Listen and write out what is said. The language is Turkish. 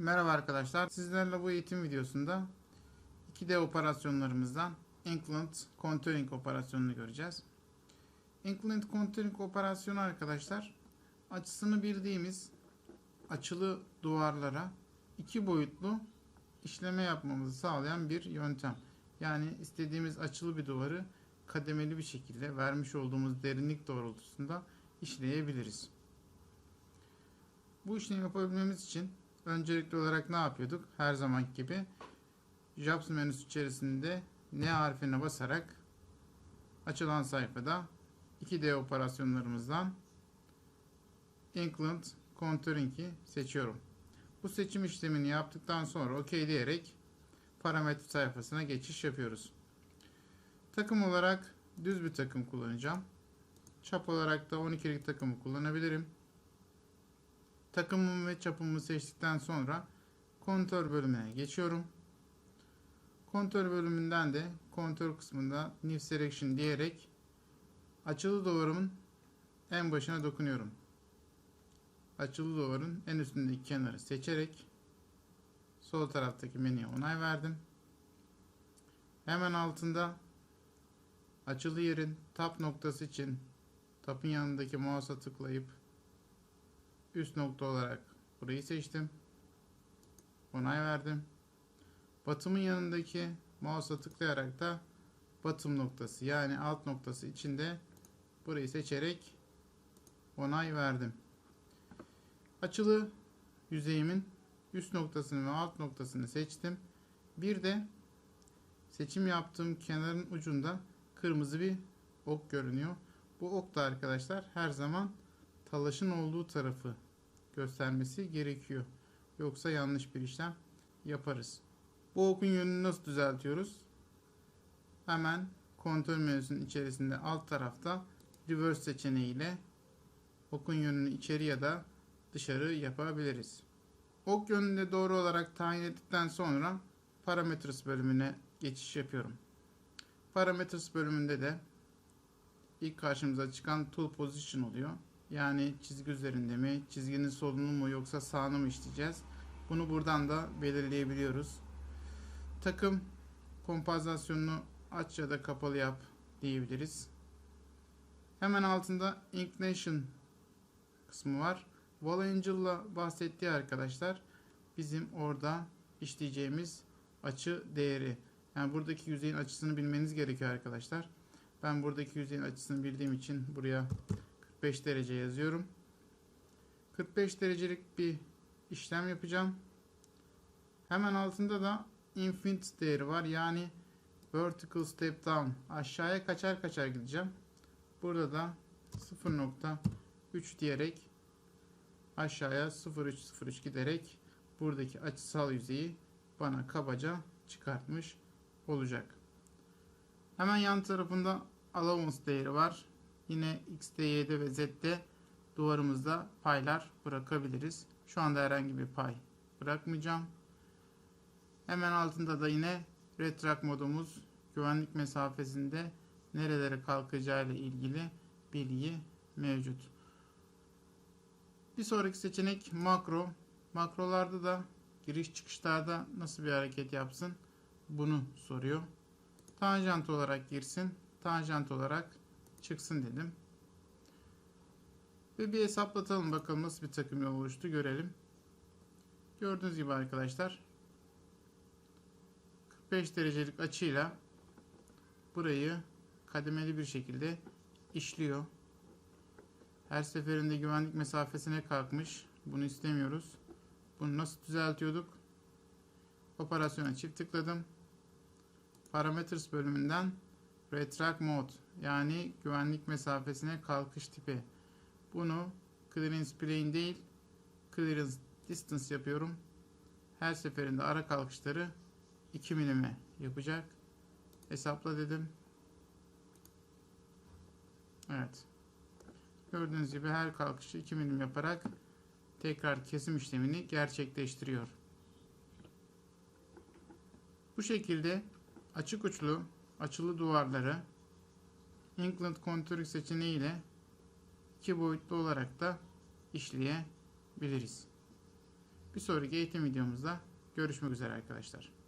Merhaba arkadaşlar. Sizlerle bu eğitim videosunda 2D operasyonlarımızdan Inclined Contouring operasyonunu göreceğiz. Inclined Contouring operasyonu arkadaşlar açısını bildiğimiz açılı duvarlara iki boyutlu işleme yapmamızı sağlayan bir yöntem. Yani istediğimiz açılı bir duvarı kademeli bir şekilde vermiş olduğumuz derinlik doğrultusunda işleyebiliriz. Bu işlemi yapabilmemiz için öncelikli olarak ne yapıyorduk? Her zamanki gibi Jobs menüsü içerisinde N harfine basarak açılan sayfada 2D operasyonlarımızdan Inclined Contouring'i seçiyorum. Bu seçim işlemini yaptıktan sonra OK diyerek parametre sayfasına geçiş yapıyoruz. Takım olarak düz bir takım kullanacağım. Çap olarak da 12'lik takımı kullanabilirim. Takımımı ve çapımı seçtikten sonra kontör bölümüne geçiyorum. Kontör bölümünden de kontör kısmında New Selection diyerek açılı duvarımın en başına dokunuyorum. Açılı duvarın en üstündeki kenarı seçerek sol taraftaki menüye onay verdim. Hemen altında açılı yerin tap noktası için tapın yanındaki mouse'a tıklayıp üst nokta olarak burayı seçtim. Onay verdim. Batımın yanındaki mouse'a tıklayarak da batım noktası yani alt noktası içinde burayı seçerek onay verdim. Açılı yüzeyimin üst noktasını ve alt noktasını seçtim. Bir de seçim yaptığım kenarın ucunda kırmızı bir ok görünüyor. Bu ok da arkadaşlar her zaman talaşın olduğu tarafı göstermesi gerekiyor. Yoksa yanlış bir işlem yaparız. Bu okun yönünü nasıl düzeltiyoruz? Hemen kontrol menüsünün içerisinde alt tarafta reverse seçeneğiyle okun yönünü içeri ya da dışarı yapabiliriz. Ok yönünde doğru olarak tayin ettikten sonra parameters bölümüne geçiş yapıyorum. Parameters bölümünde de ilk karşımıza çıkan tool position oluyor. Yani çizgi üzerinde mi, çizginin solunu mu yoksa sağını mı işleyeceğiz? Bunu buradan da belirleyebiliyoruz. Takım kompozasyonunu aç ya da kapalı yap diyebiliriz. Hemen altında inclination kısmı var. Wall Angel'la bahsettiği arkadaşlar bizim orada işleyeceğimiz açı değeri. Yani buradaki yüzeyin açısını bilmeniz gerekiyor arkadaşlar. Ben buradaki yüzeyin açısını bildiğim için buraya 45 derece yazıyorum. 45 derecelik bir işlem yapacağım. Hemen altında da infinite değeri var. Yani vertical step down. Aşağıya kaçar kaçar gideceğim. Burada da 0.3 diyerek aşağıya 0.303 giderek buradaki açısal yüzeyi bana kabaca çıkartmış olacak. Hemen yan tarafında allowance değeri var. Yine X'de, Y'de ve Z'de duvarımızda paylar bırakabiliriz. Şu anda herhangi bir pay bırakmayacağım. Hemen altında da yine retract modumuz güvenlik mesafesinde nerelere kalkacağı ile ilgili bilgi mevcut. Bir sonraki seçenek makro. Makrolarda da giriş çıkışlarda nasıl bir hareket yapsın bunu soruyor. Tanjant olarak girsin. Tanjant olarak çıksın dedim. Ve bir hesaplatalım bakalım nasıl bir takım oluştu görelim. Gördüğünüz gibi arkadaşlar 45 derecelik açıyla burayı kademeli bir şekilde işliyor. Her seferinde güvenlik mesafesine kalkmış. Bunu istemiyoruz. Bunu nasıl düzeltiyorduk? Operasyona çift tıkladım. Parameters bölümünden Retract Mode yani güvenlik mesafesine kalkış tipi. Bunu Clearance Plane değil Clearance Distance yapıyorum. Her seferinde ara kalkışları 2 milime yapacak. Hesapla dedim. Evet. Gördüğünüz gibi her kalkışı 2 milim yaparak tekrar kesim işlemini gerçekleştiriyor. Bu şekilde açık uçlu açılı duvarları England Contouring seçeneği ile iki boyutlu olarak da işleyebiliriz. Bir sonraki eğitim videomuzda görüşmek üzere arkadaşlar.